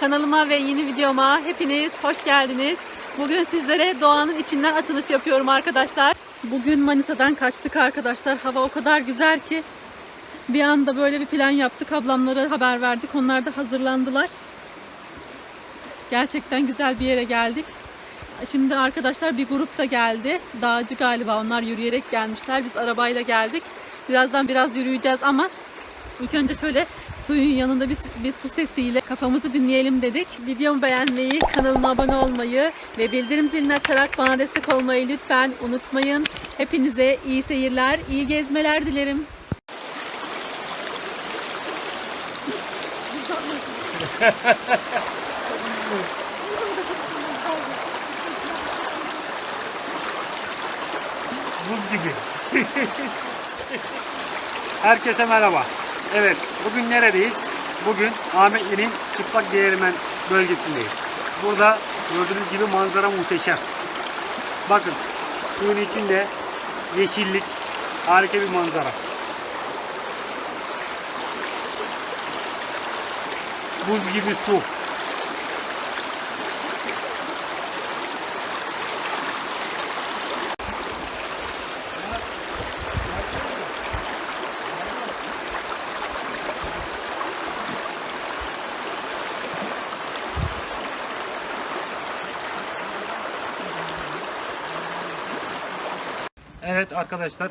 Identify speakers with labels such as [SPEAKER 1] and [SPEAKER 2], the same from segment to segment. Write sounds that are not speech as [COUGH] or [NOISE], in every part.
[SPEAKER 1] Kanalıma ve yeni videoma hepiniz hoş geldiniz. Bugün sizlere doğanın içinden açılış yapıyorum arkadaşlar. Bugün Manisa'dan kaçtık arkadaşlar. Hava o kadar güzel ki bir anda böyle bir plan yaptık. Ablamlara haber verdik. Onlar da hazırlandılar. Gerçekten güzel bir yere geldik. Şimdi arkadaşlar bir grup da geldi. Dağcı galiba. Onlar yürüyerek gelmişler. Biz arabayla geldik. Birazdan biraz yürüyeceğiz ama İlk önce şöyle suyun yanında bir, bir su sesiyle kafamızı dinleyelim dedik. Videomu beğenmeyi, kanalıma abone olmayı ve bildirim zilini açarak bana destek olmayı lütfen unutmayın. Hepinize iyi seyirler, iyi gezmeler dilerim.
[SPEAKER 2] Buz gibi. [LAUGHS] Herkese merhaba. Evet, bugün neredeyiz? Bugün Ahmetli'nin Çıplak Değirmen bölgesindeyiz. Burada gördüğünüz gibi manzara muhteşem. Bakın, suyun içinde yeşillik, harika bir manzara. Buz gibi su. Evet arkadaşlar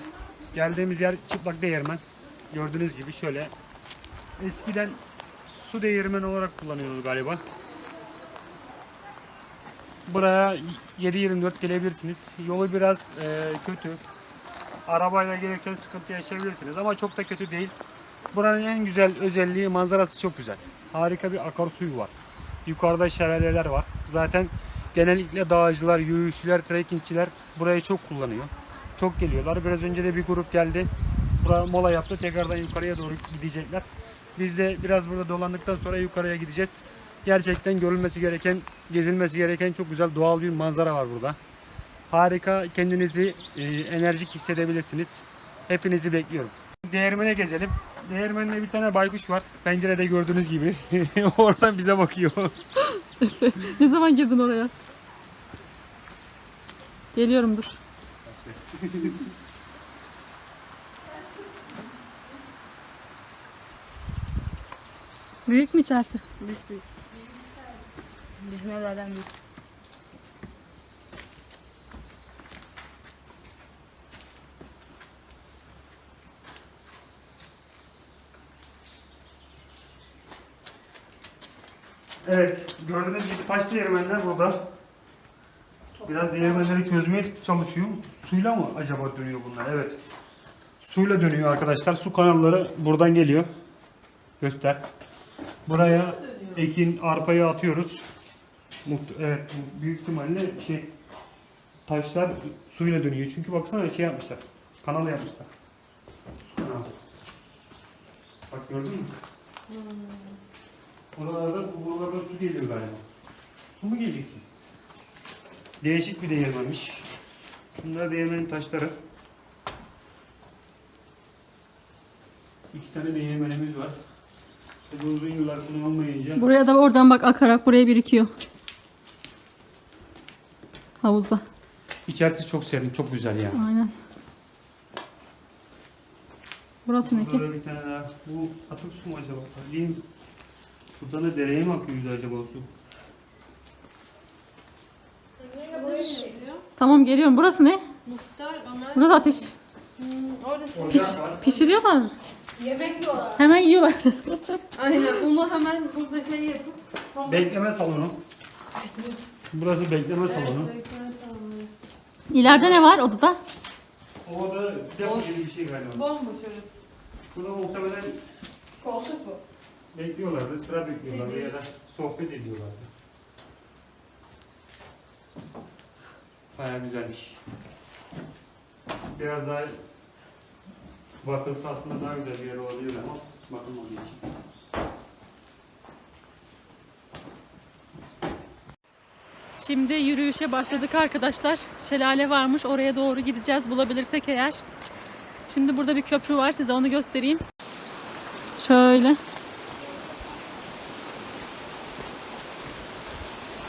[SPEAKER 2] geldiğimiz yer çıplak değirmen. Gördüğünüz gibi şöyle eskiden su değirmeni olarak kullanıyoruz galiba. Buraya 7-24 gelebilirsiniz. Yolu biraz e, kötü. Arabayla gelirken sıkıntı yaşayabilirsiniz ama çok da kötü değil. Buranın en güzel özelliği manzarası çok güzel. Harika bir akarsuyu var. Yukarıda şelaleler var. Zaten genellikle dağcılar, yürüyüşçüler, trekkingçiler burayı çok kullanıyor. Çok geliyorlar. Biraz önce de bir grup geldi. Buraya mola yaptı. Tekrardan yukarıya doğru gidecekler. Biz de biraz burada dolandıktan sonra yukarıya gideceğiz. Gerçekten görülmesi gereken, gezilmesi gereken çok güzel doğal bir manzara var burada. Harika, kendinizi e, enerjik hissedebilirsiniz. Hepinizi bekliyorum. Değirmene gezelim. Değirmende bir tane baykuş var. Pencerede gördüğünüz gibi. [LAUGHS] Oradan bize bakıyor. [LAUGHS]
[SPEAKER 1] Ne zaman girdin oraya? Geliyorum dur. Büyük mü içerisi?
[SPEAKER 3] Biz büyük. Bizim evlerden büyük.
[SPEAKER 2] Evet, gördüğünüz gibi taş değirmenler burada. Biraz değirmenleri çözmeye çalışıyor. Suyla mı acaba dönüyor bunlar? Evet. Suyla dönüyor arkadaşlar. Su kanalları buradan geliyor. Göster. Buraya ekin, arpayı atıyoruz. Evet, büyük ihtimalle şey taşlar suyla dönüyor. Çünkü baksana şey yapmışlar. Kanal yapmışlar. Su kanalı. Bak gördün mü? Oralarda, buralarda su geliyor galiba. Su mu geliyor ki? Değişik bir değirmenmiş. Şunlar değirmenin taşları. İki tane değirmenimiz var. Tabii uzun yıllar kullanılmayınca
[SPEAKER 1] Buraya da oradan bak akarak buraya birikiyor. Havuza.
[SPEAKER 2] içerisi çok serin, çok güzel yani.
[SPEAKER 1] Aynen. Burası ne ki?
[SPEAKER 2] Burada bir tane daha. Bu atık su mu acaba? Mi? Buradan da dereye mi akıyor acaba su?
[SPEAKER 1] Tamam geliyorum. Burası ne?
[SPEAKER 3] Muhtar Ömer.
[SPEAKER 1] Burası ateş.
[SPEAKER 3] Orada şey.
[SPEAKER 2] Ocak var.
[SPEAKER 1] Pişiriyorlar mı?
[SPEAKER 3] Yemek yiyorlar.
[SPEAKER 1] Hemen yiyorlar. [LAUGHS]
[SPEAKER 3] Aynen onu hemen burada şey yapıp.
[SPEAKER 2] Bekleme salonu. Burası bekleme salonu.
[SPEAKER 1] İleride ne var odada?
[SPEAKER 2] O da depo
[SPEAKER 3] Boş.
[SPEAKER 2] gibi bir şey galiba.
[SPEAKER 3] Bomboş orası.
[SPEAKER 2] Burada muhtemelen
[SPEAKER 3] Koltuk bu.
[SPEAKER 2] bekliyorlardı, sıra bekliyorlardı ya da sohbet ediyorlardı. Baya güzelmiş. Biraz daha bakılsa aslında daha güzel bir yer olabilir ama bakılmadığı için.
[SPEAKER 1] Şimdi yürüyüşe başladık arkadaşlar. Şelale varmış. Oraya doğru gideceğiz bulabilirsek eğer. Şimdi burada bir köprü var. Size onu göstereyim. Şöyle.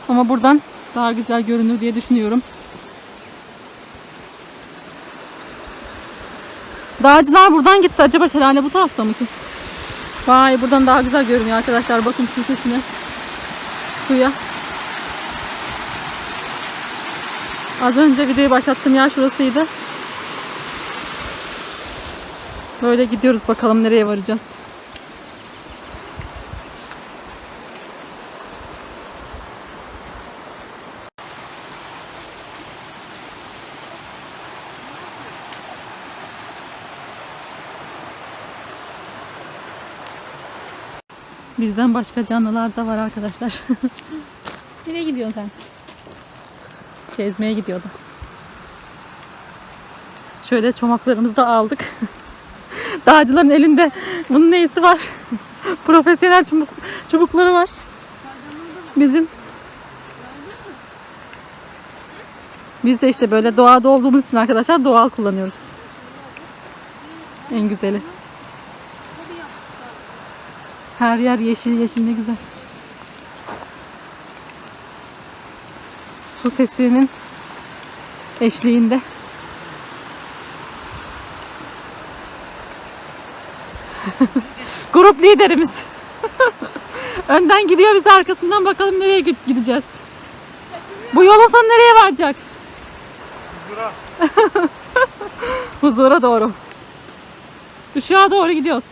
[SPEAKER 1] Ama buradan daha güzel görünür diye düşünüyorum. Dağcılar buradan gitti. Acaba şelale bu tarafta mı ki? Vay buradan daha güzel görünüyor arkadaşlar. Bakın su sesine. Suya. Az önce videoyu başlattım yer şurasıydı. Böyle gidiyoruz bakalım nereye varacağız. Bizden başka canlılar da var arkadaşlar. [LAUGHS] Nereye gidiyorsun sen? Gezmeye gidiyordu. Şöyle çomaklarımızı da aldık. [LAUGHS] Dağcıların elinde bunun neyisi var? [LAUGHS] Profesyonel çubuk, çubukları var. Bizim biz de işte böyle doğada olduğumuz için arkadaşlar doğal kullanıyoruz. En güzeli. Her yer yeşil yeşil ne güzel. Su sesinin eşliğinde. [LAUGHS] Grup liderimiz. [LAUGHS] Önden gidiyor biz de arkasından bakalım nereye gid- gideceğiz. Bu yolun sonu nereye varacak?
[SPEAKER 2] Huzura. [LAUGHS]
[SPEAKER 1] Huzura doğru. Işığa doğru gidiyoruz.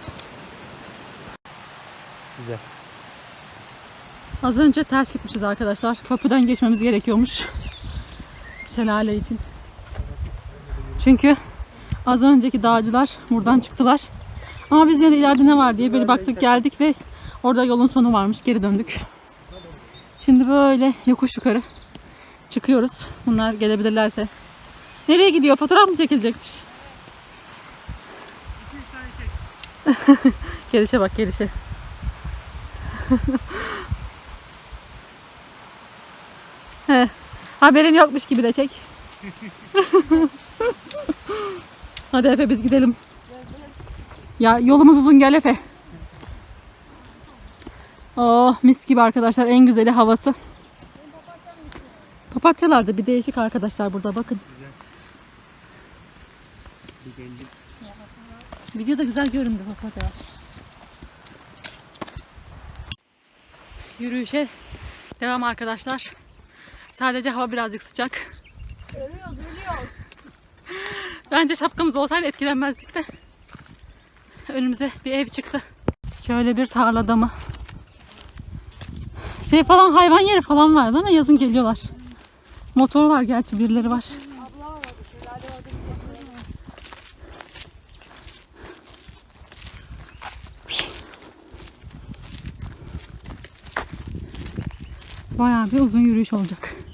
[SPEAKER 1] Az önce ters gitmişiz arkadaşlar. Köprüden geçmemiz gerekiyormuş. Şelale için. Çünkü az önceki dağcılar buradan çıktılar. Ama biz yine ileride ne var diye böyle baktık geldik ve orada yolun sonu varmış. Geri döndük. Şimdi böyle yokuş yukarı çıkıyoruz. Bunlar gelebilirlerse. Nereye gidiyor? Fotoğraf mı çekilecekmiş?
[SPEAKER 2] 2-3 tane çek. [LAUGHS]
[SPEAKER 1] Gelişe bak gelişe. [LAUGHS] He, haberin yokmuş gibi de çek. [LAUGHS] Hadi Efe biz gidelim. Ya yolumuz uzun gel Efe. Oh mis gibi arkadaşlar en güzeli havası. Papatyalar da bir değişik arkadaşlar burada bakın. Videoda güzel göründü papatyalar. Yürüyüşe devam arkadaşlar. Sadece hava birazcık sıcak.
[SPEAKER 3] Ölüyoruz ölüyoruz.
[SPEAKER 1] Bence şapkamız olsaydı etkilenmezdik de. Önümüze bir ev çıktı. Şöyle bir tarlada mı? Şey falan hayvan yeri falan vardı ama yazın geliyorlar. Motor var gerçi birileri var. Bayağı bir uzun yürüyüş olacak.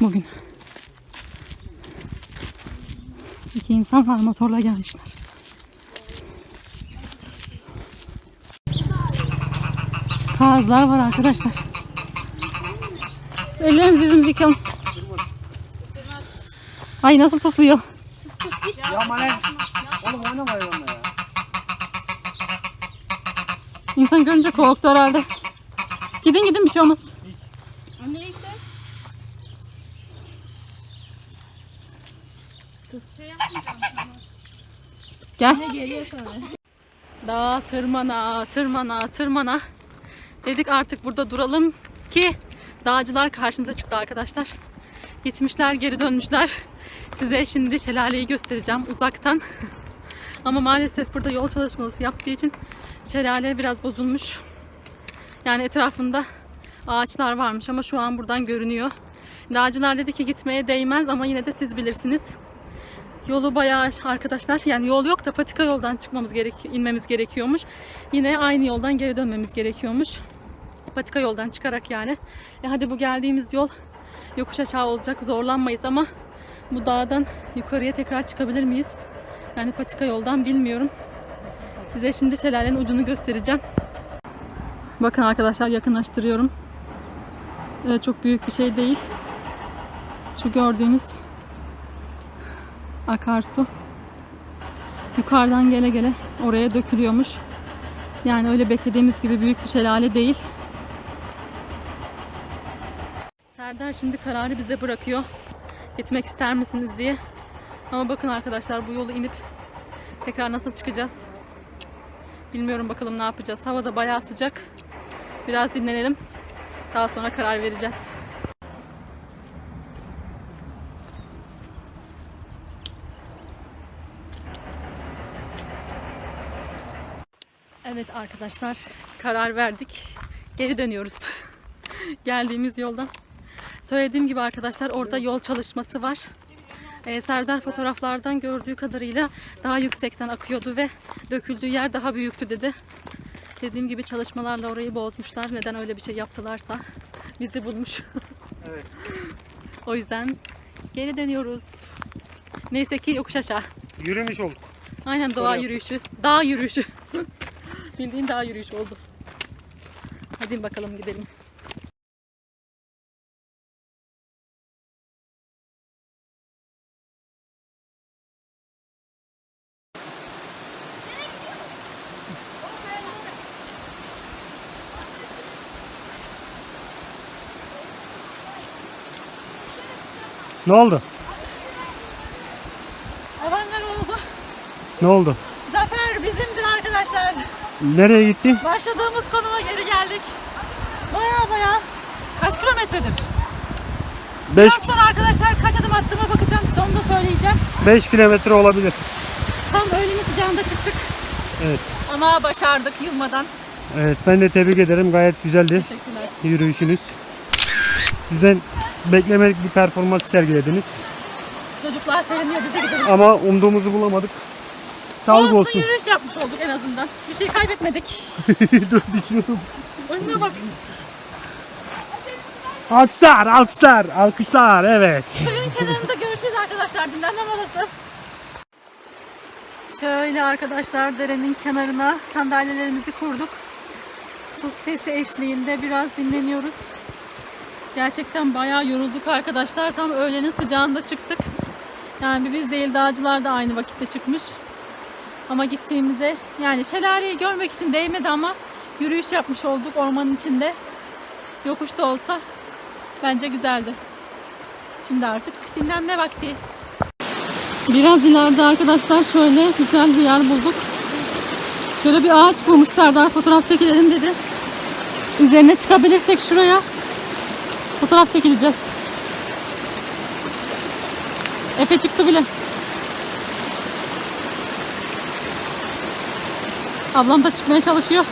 [SPEAKER 1] Bugün. İki insan var motorla gelmişler. Kazlar var arkadaşlar. Ellerimizi yüzümüzü yıkayalım. Ay nasıl tıslıyor.
[SPEAKER 2] Ya manen. Oğlum oynama ya.
[SPEAKER 1] İnsan görünce korktu herhalde. Gidin gidin bir şey olmaz.
[SPEAKER 3] Şey.
[SPEAKER 1] Gel. Dağa tırmana, tırmana, tırmana. Dedik artık burada duralım ki dağcılar karşımıza çıktı arkadaşlar. Gitmişler, geri dönmüşler. Size şimdi şelaleyi göstereceğim uzaktan. [LAUGHS] Ama maalesef burada yol çalışması yaptığı için şelale biraz bozulmuş. Yani etrafında ağaçlar varmış ama şu an buradan görünüyor. Dağcılar dedi ki gitmeye değmez ama yine de siz bilirsiniz. Yolu bayağı arkadaşlar yani yol yok da patika yoldan çıkmamız gerek inmemiz gerekiyormuş. Yine aynı yoldan geri dönmemiz gerekiyormuş. Patika yoldan çıkarak yani. E hadi bu geldiğimiz yol yokuş aşağı olacak zorlanmayız ama bu dağdan yukarıya tekrar çıkabilir miyiz? Yani patika yoldan bilmiyorum. Size şimdi şelalenin ucunu göstereceğim. Bakın arkadaşlar yakınlaştırıyorum. Ee, çok büyük bir şey değil. Şu gördüğünüz akarsu yukarıdan gele gele oraya dökülüyormuş. Yani öyle beklediğimiz gibi büyük bir şelale değil. Serdar şimdi kararı bize bırakıyor. Gitmek ister misiniz diye. Ama bakın arkadaşlar bu yolu inip tekrar nasıl çıkacağız? Bilmiyorum bakalım ne yapacağız. Hava da bayağı sıcak. Biraz dinlenelim. Daha sonra karar vereceğiz. Evet arkadaşlar karar verdik. Geri dönüyoruz. [LAUGHS] Geldiğimiz yoldan. Söylediğim gibi arkadaşlar orada yol çalışması var. Ee, Serdar fotoğraflardan gördüğü kadarıyla daha yüksekten akıyordu ve döküldüğü yer daha büyüktü dedi. Dediğim gibi çalışmalarla orayı bozmuşlar. Neden öyle bir şey yaptılarsa bizi bulmuş. [LAUGHS]
[SPEAKER 2] Evet.
[SPEAKER 1] o yüzden geri dönüyoruz. Neyse ki yokuş aşağı.
[SPEAKER 2] Yürümüş olduk.
[SPEAKER 1] Aynen doğa yürüyüşü. Dağ yürüyüşü. Bildiğin dağ yürüyüşü oldu. Hadi bakalım gidelim.
[SPEAKER 2] Ne oldu?
[SPEAKER 1] Olanlar oldu.
[SPEAKER 2] Ne oldu? Nereye gittin?
[SPEAKER 1] Başladığımız konuma geri geldik. Baya baya. Kaç kilometredir?
[SPEAKER 2] 5
[SPEAKER 1] Biraz sonra arkadaşlar kaç adım attığıma bakacağım size onu da söyleyeceğim.
[SPEAKER 2] 5 kilometre olabilir.
[SPEAKER 1] Tam öğlenin sıcağında çıktık.
[SPEAKER 2] Evet.
[SPEAKER 1] Ama başardık yılmadan.
[SPEAKER 2] Evet ben de tebrik ederim. Gayet güzeldi
[SPEAKER 1] Teşekkürler.
[SPEAKER 2] yürüyüşünüz. Sizden beklemedik bir performans sergilediniz.
[SPEAKER 1] Çocuklar seviniyor bize gidelim.
[SPEAKER 2] Ama umduğumuzu bulamadık. Sağlık
[SPEAKER 1] Olsun, yürüyüş yapmış olduk en azından. Bir şey kaybetmedik. [LAUGHS]
[SPEAKER 2] Dur düşünüyorum.
[SPEAKER 1] Önüne bak.
[SPEAKER 2] Alkışlar, alkışlar, alkışlar. Evet.
[SPEAKER 1] Suyun kenarında görüşürüz arkadaşlar. Dinlenme molası. Şöyle arkadaşlar derenin kenarına sandalyelerimizi kurduk. Su sesi eşliğinde biraz dinleniyoruz. Gerçekten bayağı yorulduk arkadaşlar. Tam öğlenin sıcağında çıktık. Yani biz değil dağcılar da aynı vakitte çıkmış. Ama gittiğimize yani şelaleyi görmek için değmedi ama yürüyüş yapmış olduk ormanın içinde. Yokuşta olsa bence güzeldi. Şimdi artık dinlenme vakti. Biraz ileride arkadaşlar şöyle güzel bir yer bulduk. Şöyle bir ağaç bulmuş Serdar fotoğraf çekilelim dedi. Üzerine çıkabilirsek şuraya fotoğraf çekileceğiz. Efe çıktı bile. Ablam da çıkmaya çalışıyor.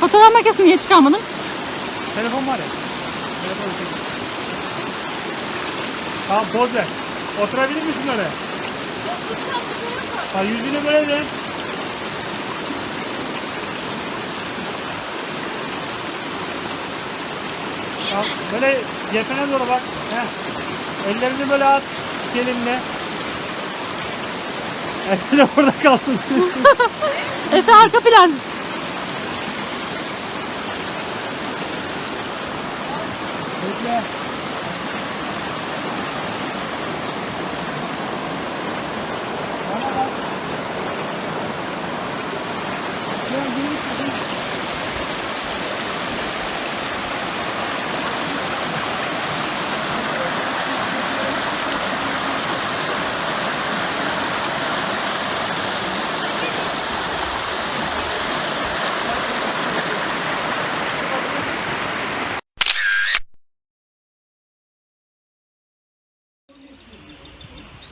[SPEAKER 1] Fotoğraf makinesini niye çıkarmadın?
[SPEAKER 2] Telefon var ya. Telefon çek. Tamam poz ver. Oturabilir misin oraya? Ha yüzünü böyle dön. Tamam, böyle cephene doğru bak. Heh. Ellerini böyle at. iki elinle. [LAUGHS] Elleri orada kalsın. [LAUGHS]
[SPEAKER 1] Efe arka plan.
[SPEAKER 2] Bekle.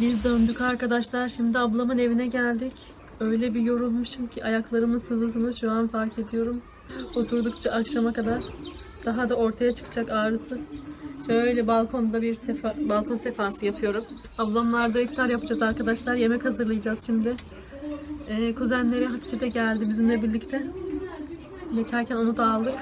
[SPEAKER 1] Biz döndük arkadaşlar. Şimdi ablamın evine geldik. Öyle bir yorulmuşum ki ayaklarımın sızısını şu an fark ediyorum. Oturdukça akşama kadar daha da ortaya çıkacak ağrısı. Şöyle balkonda bir sefa, balkon sefası yapıyorum. Ablamlarda iftar yapacağız arkadaşlar. Yemek hazırlayacağız şimdi. Ee, kuzenleri Hatice de geldi bizimle birlikte. Geçerken onu da aldık.